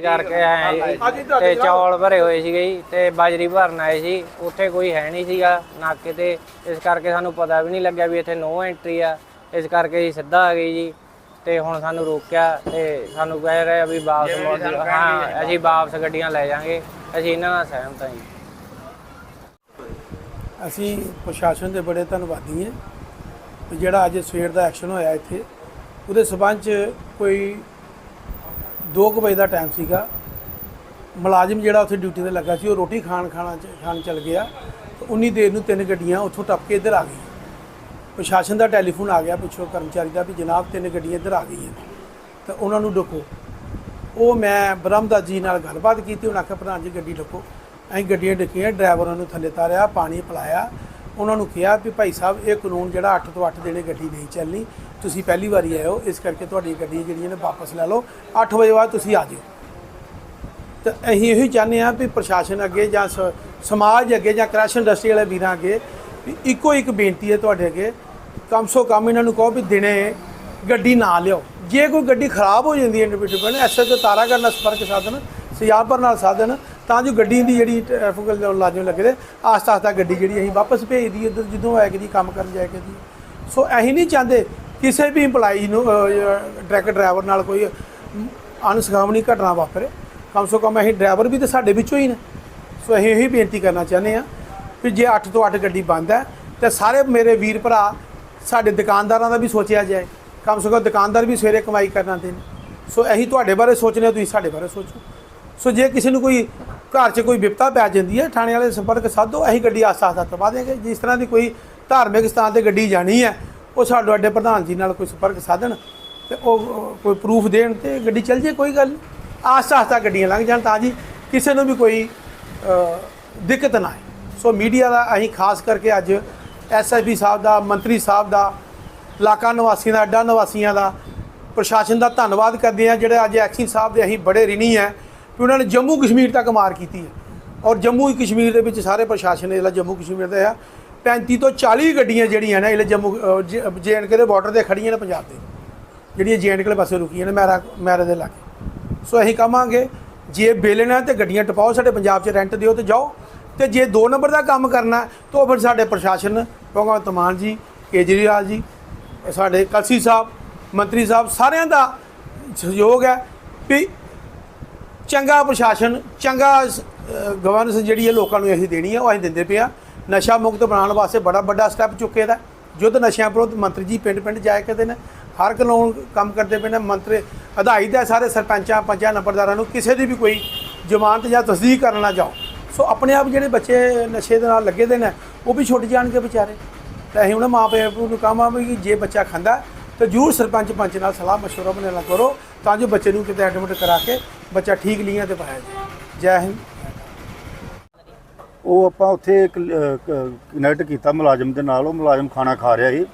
ਕਰਕੇ ਆਏ ਜੀ। ਤੇ ਚੌਲ ਭਰੇ ਹੋਏ ਸੀਗੇ ਜੀ ਤੇ ਬਾਜਰੀ ਭਰਨ ਆਏ ਸੀ। ਉੱਥੇ ਕੋਈ ਹੈ ਨਹੀਂ ਸੀਗਾ ਨਾਕੇ ਤੇ। ਇਸ ਕਰਕੇ ਸਾਨੂੰ ਪਤਾ ਵੀ ਨਹੀਂ ਲੱਗਿਆ ਵੀ ਇੱਥੇ ਨੋ ਐਂਟਰੀ ਆ। ਇਸ ਕਰਕੇ ਜੀ ਸਿੱਧਾ ਆ ਗਏ ਜੀ। ਤੇ ਹੁਣ ਸਾਨੂੰ ਰੋਕਿਆ ਤੇ ਸਾਨੂੰ ਕਹਿ ਰਹੇ ਆ ਵੀ ਵਾਪਸ ਮੋੜ ਦਿਓ ਹਾਂ ਅਸੀਂ ਵਾਪਸ ਗੱਡੀਆਂ ਲੈ ਜਾਾਂਗੇ। ਅਸੀਂ ਇਹਨਾਂ ਨਾਲ ਸਹਿਮਤ ਹਾਂ ਜੀ। ਅਸੀਂ ਪ੍ਰਸ਼ਾਸਨ ਦੇ ਬੜੇ ਧੰਨਵਾਦੀ ਹਾਂ। ਜਿਹੜਾ ਅੱਜ ਸਵੇਰ ਦਾ ਐਕਸ਼ਨ ਹੋਇਆ ਇੱਥੇ ਉਹਦੇ ਸਬੰਧ ਚ ਕੋਈ 2 ਵਜੇ ਦਾ ਟਾਈਮ ਸੀਗਾ। ਮੁਲਾਜ਼ਮ ਜਿਹੜਾ ਉੱਥੇ ਡਿਊਟੀ ਤੇ ਲੱਗਾ ਸੀ, ਉਹ ਰੋਟੀ ਖਾਣ ਖਾਣਾ ਖਾਣ ਚੱਲ ਗਿਆ। ਤੇ ਉਨੀ ਦੇਰ ਨੂੰ ਤਿੰਨ ਗੱਡੀਆਂ ਉੱਥੋਂ ਟੱਪ ਕੇ ਇੱਧਰ ਆ ਗਈਆਂ। ਪ੍ਰਸ਼ਾਸਨ ਦਾ ਟੈਲੀਫੋਨ ਆ ਗਿਆ ਪਿੱਛੋਂ, ਕਰਮਚਾਰੀ ਦਾ ਵੀ ਜਨਾਬ ਤਿੰਨ ਗੱਡੀਆਂ ਇੱਧਰ ਆ ਗਈਆਂ। ਤਾਂ ਉਹਨਾਂ ਨੂੰ ਡੱਕੋ। ਉਹ ਮੈਂ ਬ੍ਰਹਮਦਾਸ ਜੀ ਨਾਲ ਗੱਲਬਾਤ ਕੀਤੀ, ਉਹਨਾਂ ਆਖਿਆ ਪ੍ਰਧਾਨ ਜੀ, ਗੱਡੀ ਡੱਕੋ। ਅਸੀਂ ਗੱਡੀਆਂ ਡੱਕੀਆਂ, ਡਰਾਈਵਰਾਂ ਨੂੰ ਥੱਲੇ ਤਾਰਿਆ, ਪਾਣੀ ਪਿਲਾਇਆ। ਉਹਨਾਂ ਨੂੰ ਕਿਹਾ ਵੀ ਭਾਈ ਸਾਹਿਬ, ਇਹ ਕਾਨੂੰਨ ਜਿਹੜਾ 8 ਤੋਂ 8 ਦਿਨੇ ਗੱਡੀ ਨਹੀਂ ਚੱਲਣੀ, ਤੁਸੀਂ ਪਹਿਲੀ ਵਾਰੀ ਆਏ ਹੋ, ਇਸ ਕਰਕੇ ਤੁਹਾਡੀ ਗੱਡੀ ਜਿਹੜੀਆਂ ਨੇ ਵਾਪਸ ਲੈ ਲਓ। 8 ਵਜੇ ਬਾਅਦ ਤੁਸੀਂ ਆ ਜਿਓ। ਤਾਂ ਅਸੀਂ ਇਹੀ ਚਾਹੁੰਦੇ ਹਾਂ ਵੀ ਪ੍ਰਸ਼ਾਸਨ ਅੱਗੇ ਜਾਂ ਸਮਾਜ ਅੱਗੇ ਜਾਂ ਕ੍ਰੈਸ਼ ਇੰਡਸਟਰੀ ਵਾਲੇ ਵੀਰਾਂ ਅੱਗੇ ਵੀ ਇੱਕੋ ਇੱਕ ਬੇਨਤੀ ਹੈ ਤੁਹਾਡੇ ਅੱਗੇ, ਕਮ ਸੋ ਕਮ ਇਹਨਾਂ ਨੂੰ ਕਹੋ ਵੀ ਦਿਨੇ ਗੱਡੀ ਨਾ ਲਿਓ ਜੇ ਕੋਈ ਗੱਡੀ ਖਰਾਬ ਹੋ ਜਾਂਦੀ ਹੈ ਇੰਡੀਵਿਜੂਅਲ ਨੇ ਐਸਐਚਓ ਤਾਰਾ ਕਰਨਾ ਸੰਪਰਕ ਸਾਧਨ ਸਿਆਪਰ ਨਾਲ ਸਾਧਨ ਤਾਂ ਜੋ ਗੱਡੀ ਦੀ ਜਿਹੜੀ ਟ੍ਰੈਫਿਕ ਲਾਜ਼ਮ ਲੱਗੇ ਦੇ ਆਸਤਾ ਆਸਤਾ ਗੱਡੀ ਜਿਹੜੀ ਅਸੀਂ ਵਾਪਸ ਭੇਜ ਦਈਏ ਉੱਧਰ ਜਦੋਂ ਆਏਗੀ ਜੀ ਕੰਮ ਕਰਨ ਜਾਏਗੀ ਜੀ। ਸੋ ਅਸੀਂ ਨਹੀਂ ਚਾਹੁੰਦੇ ਕਿਸੇ ਵੀ EMPLOYEE ਨੂੰ ਟਰੱਕ ਡਰਾਈਵਰ ਨਾਲ ਕੋਈ ਅਨਸਖਾਵਣੀ ਘਟਨਾ ਵਾਪਰੇ। ਕਮ ਸੋ ਕਮ ਅਸੀਂ ਡਰਾਈਵਰ ਵੀ ਤਾਂ ਸਾਡੇ ਵਿੱਚੋਂ ਹੀ ਨੇ। ਸੋ ਅਸੀਂ ਇਹੀ ਬੇਨਤੀ ਕਰਨਾ ਚਾਹੁੰਦੇ ਹਾਂ ਵੀ ਜੇ 8 ਤੋਂ 8 ਗੱਡੀ ਬੰਦ ਹੈ ਤੇ ਸਾਰੇ ਮੇਰੇ ਵੀਰ ਭਰਾ ਸਾਡੇ ਦੁਕਾਨਦਾਰਾਂ ਦਾ ਵੀ ਸੋਚਿਆ ਜਾਏ। ਕਮ ਸੋ ਕਮ ਦੁਕਾਨਦਾਰ ਵੀ ਸਵੇਰੇ ਕਮਾਈ ਕਰਨਾ ਦੇ ਸੋ ਅਸੀਂ ਤੁਹਾਡੇ ਬਾਰੇ ਸੋਚਨੇ ਹਾਂ, ਤੁਸੀਂ ਸਾਡੇ ਬਾਰੇ ਸੋਚੋ। ਸੋ ਜੇ ਕਿਸੇ ਨੂੰ ਕੋਈ ਘਰ 'ਚ ਕੋਈ ਵਿਪਤਾ ਪੈ ਜਾਂਦੀ ਹੈ, ਥਾਣੇ ਵਾਲੇ ਸੰਪਰਕ ਸਾਧੋ, ਅਸੀਂ ਗੱਡੀ ਆਸਤਾ ਆਸਤਾ ਕਰਵਾ ਦੇਂਗੇ ਜਿਸ ਤਰ੍ਹਾਂ ਦੀ ਕੋਈ ਧਾਰਮਿਕ ਸਥਾਨ ਤੇ ਗੱਡੀ ਜਾਣੀ ਹੈ, ਉਹ ਸਾਡੇ ਅੱਡੇ ਪ੍ਰਧਾਨ ਜੀ ਨਾਲ ਕੋਈ ਸੰਪਰਕ ਸਾਧਣ ਤੇ ਉਹ ਕੋਈ ਪ੍ਰੂਫ ਦੇਣ ਤੇ ਗੱਡੀ ਚੱਲ ਜੇ, ਕੋਈ ਗੱਲ ਨਹੀਂ। ਆਸਤਾ ਗੱਡੀਆਂ ਲੰਘ ਜਾਣ ਤਾਂ ਜੀ ਕਿਸੇ ਨੂੰ ਵੀ ਕੋਈ ਦਿੱਕਤ ਨਾ ਆਏ। ਸੋ ਮੀਡੀਆ ਦਾ ਅਸੀਂ ਖਾਸ ਕਰਕੇ ਅੱਜ ਐਸਐਸਪੀ ਸਾਹਿਬ ਦਾ, ਮੰਤਰੀ ਸਾਹਿਬ ਦਾ, ਇਲਾਕਾ ਨਿਵਾਸੀਆਂ ਦਾ, ਅੱਡਾ ਨਿਵਾਸੀਆਂ ਦਾ ਪ੍ਰਸ਼ਾਸਨ ਦਾ ਧੰਨਵਾਦ ਕਰਦੇ ਆ ਜਿਹੜੇ ਅੱਜ ਐਕਸ਼ਨ ਸਾਹਿਬ ਦੇ ਅਸੀਂ ਬੜੇ ਰਿਣੀ ਹੈ। ਕਿ ਉਹਨਾਂ ਨੇ ਜੰਮੂ ਕਸ਼ਮੀਰ ਤੱਕ ਮਾਰ ਕੀਤੀ ਹੈ। ਔਰ ਜੰਮੂ ਕਸ਼ਮੀਰ ਦੇ ਵਿੱਚ ਸਾਰੇ ਪ੍ਰਸ਼ਾਸਨ ਨੇ ਜਿਹੜਾ ਜੰਮੂ ਕਸ਼ਮੀਰ ਦਾ ਆ 35 ਤੋਂ 40 ਗੱਡੀਆਂ ਜਿਹੜੀਆਂ ਨੇ ਇਹ ਜੰਮੂ ਜੇਐਨਕੇ ਦੇ ਬਾਰਡਰ ਤੇ ਖੜੀਆਂ ਨੇ ਪੰਜਾਬ ਦੇ। ਜਿਹੜੀਆਂ ਜੇਐਨਕੇ ਵਾਲੇ ਪਾਸੇ ਰੁਕੀਆਂ ਨੇ ਮੈਰਾ ਮੈਰਾ ਦੇ ਲਾਗੇ। ਸੋ ਅਸੀਂ ਕਹਾਂਗੇ ਜੇ ਬਿੱਲ ਨਾ ਤੇ ਗੱਡੀਆਂ ਟਪਾਓ, ਸਾਡੇ ਪੰਜਾਬ 'ਚ ਰੈਂਟ ਦਿਓ ਤੇ ਜਾਓ। ਤੇ ਜੇ 2 ਨੰਬਰ ਦਾ ਕੰਮ ਕਰਨਾ, ਤਾਂ ਫਿਰ ਸਾਡੇ ਪ੍ਰਸ਼ਾਸਨ, ਭਗਵੰਤ ਮਾਨ ਜੀ, ਕੇਜਰੀਵਾਲ ਜੀ, ਸਾਡੇ ਕਲਸੀ ਸਾਹਿਬ, ਮੰਤਰੀ ਸਾਹਿਬ, ਸਾਰਿਆਂ ਦਾ ਸਹਿਯੋਗ ਹੈ ਵੀ ਚੰਗਾ ਪ੍ਰਸ਼ਾਸਨ, ਚੰਗਾ ਗਵਰਨੈਂਸ ਜਿਹੜੀ ਹੈ ਲੋਕਾਂ ਨੂੰ ਅਸੀਂ ਦੇਣੀ ਹੈ ਉਹ ਅਸੀਂ ਦਿੰਦੇ ਪਏ ਆ। ਨਸ਼ਾ ਮੁਕਤ ਬਣਾਉਣ ਵਾਸਤੇ ਬੜਾ ਵੱਡਾ ਸਟੈਪ ਚੁੱਕੇ ਦਾ ਯੁੱਧ ਨਸ਼ਿਆਂ ਵਿਰੁੱਧ ਮੰਤਰੀ ਜੀ ਪਿੰਡ ਪਿੰਡ ਜਾਇਆ ਕਰਦੇ ਨੇ ਹਰ ਕਾਨੂੰਨ ਕੰਮ ਕਰਦੇ ਪਏ ਨੇ। ਮੰਤਰੀ ਅਧਾਈ ਦਾ ਸਾਰੇ ਸਰਪੰਚਾਂ, ਪੰਚਾਂ, ਨੰਬਰਦਾਰਾਂ ਨੂੰ ਕਿਸੇ ਦੀ ਵੀ ਕੋਈ ਜ਼ਮਾਨਤ ਜਾਂ ਤਸਦੀਕ ਕਰਨ ਨਾ ਜਾਓ। ਸੋ ਆਪਣੇ ਆਪ ਜਿਹੜੇ ਬੱਚੇ ਨਸ਼ੇ ਦੇ ਨਾਲ ਲੱਗੇ ਦੇ ਨੇ, ਉਹ ਵੀ ਛੁੱਟ ਜਾਣਗੇ ਵਿਚਾਰੇ। ਤਾਂ ਅਸੀਂ ਉਹਨਾਂ ਮਾਂ ਪਿਓ ਨੂੰ ਕਹਾਂ ਵੀ ਜੇ ਬੱਚਾ ਖਾਂਦਾ ਤਾਂ ਜ਼ਰੂਰ ਸਰਪੰਚ ਪੰਚ ਨਾਲ ਸਲਾਹ ਮਸ਼ਵਰਾ ਬਣਾਉਣਾ ਕਰੋ, ਤਾਂ ਜੋ ਬੱਚੇ ਨੂੰ ਕਿਤੇ ਐਡਮਿਟ ਕਰਾ ਕੇ ਬੱਚਾ ਠੀਕ ਲੀਆਂ ਤੇ ਪਾਇਆ ਜਾਏ। ਜੈ ਹਿੰਦ। ਉਹ ਆਪਾਂ ਉੱਥੇ ਕਨੈਕਟ ਕੀਤਾ ਮੁਲਾਜ਼ਮ ਦੇ ਨਾਲ, ਉਹ ਮੁਲਾਜ਼ਮ ਖਾਣਾ ਖਾ ਰਿਹਾ ਸੀ।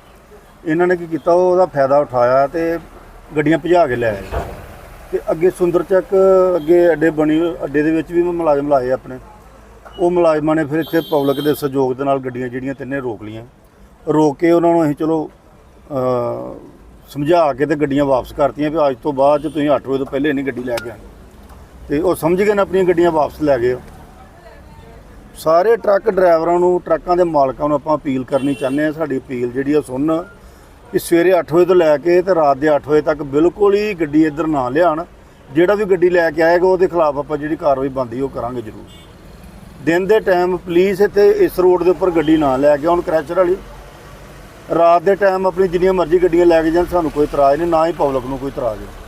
ਇਹਨਾਂ ਨੇ ਕੀ ਕੀਤਾ ਉਹਦਾ ਫਾਇਦਾ ਉਠਾਇਆ ਤੇ ਗੱਡੀਆਂ ਭਜਾ ਕੇ ਲੈ ਆਏ। ਤੇ ਅੱਗੇ ਸੁੰਦਰ ਚੱਕ ਅੱਗੇ ਅੱਡੇ ਬਣੀ, ਅੱਡੇ ਦੇ ਵਿੱਚ ਵੀ ਮੁਲਾਜ਼ਮ ਲਾਏ ਆਪਣੇ। ਉਹ ਮੁਲਾਜ਼ਮਾਂ ਨੇ ਫਿਰ ਇੱਥੇ ਪਬਲਿਕ ਦੇ ਸਹਿਯੋਗ ਦੇ ਨਾਲ ਗੱਡੀਆਂ ਜਿਹੜੀਆਂ ਤਿੰਨੇ ਰੋਕ ਲੀਆਂ ਰੋਕ ਕੇ ਉਹਨਾਂ ਨੂੰ ਅਸੀਂ ਚਲੋ ਸਮਝਾ ਕੇ ਤੇ ਗੱਡੀਆਂ ਵਾਪਸ ਕਰਤੀਆਂ ਵੀ ਅੱਜ ਤੋਂ ਬਾਅਦ 'ਚ ਤੁਸੀਂ 8 ਵਜੇ ਤੋਂ ਪਹਿਲੇ ਨਹੀਂ ਗੱਡੀ ਲੈ ਕੇ ਆਉਣੀ। ਤੇ ਉਹ ਸਮਝ ਗਏ ਨੇ ਆਪਣੀਆਂ ਗੱਡੀਆਂ ਵਾਪਸ ਲੈ ਗਏ ਸਾਰੇ ਟਰੱਕ ਡਰਾਈਵਰਾਂ ਨੂੰ, ਟਰੱਕਾਂ ਦੇ ਮਾਲਕਾਂ ਨੂੰ ਆਪਾਂ ਅਪੀਲ ਕਰਨੀ ਚਾਹੁੰਦੇ ਆ ਸਾਡੀ ਅਪੀਲ ਜਿਹੜੀ ਆ ਸੁਣਨ ਕਿ ਸਵੇਰੇ 8 ਵਜੇ ਤੋਂ ਲੈ ਕੇ ਤੇ ਰਾਤ ਦੇ 8 ਵਜੇ ਤੱਕ ਬਿਲਕੁਲ ਹੀ ਗੱਡੀ ਇੱਧਰ ਨਾ ਲਿਆਣ ਜਿਹੜਾ ਵੀ ਗੱਡੀ ਲੈ ਕੇ ਆਏਗਾ, ਉਹਦੇ ਖਿਲਾਫ ਆਪਾਂ ਜਿਹੜੀ ਕਾਰਵਾਈ ਬਣਦੀ, ਉਹ ਕਰਾਂਗੇ ਜ਼ਰੂਰ। ਦਿਨ ਦੇ ਟਾਈਮ ਪੁਲਿਸ ਇੱਥੇ ਇਸ ਰੋਡ ਦੇ ਉੱਪਰ ਗੱਡੀ ਨਾ ਲੈ ਕੇ ਆਉਣ ਕ੍ਰੈਸ਼ਰ ਵਾਲੀ। ਰਾਤ ਦੇ ਟਾਈਮ ਆਪਣੀ ਜਿੰਨੀਆਂ ਮਰਜ਼ੀ ਗੱਡੀਆਂ ਲੈ ਕੇ ਜਾਣ, ਸਾਨੂੰ ਕੋਈ ਇਤਰਾਜ਼ ਨਹੀਂ, ਨਾ ਹੀ ਪਬਲਿਕ ਨੂੰ ਕੋਈ ਇਤਰਾਜ਼ ਹੈ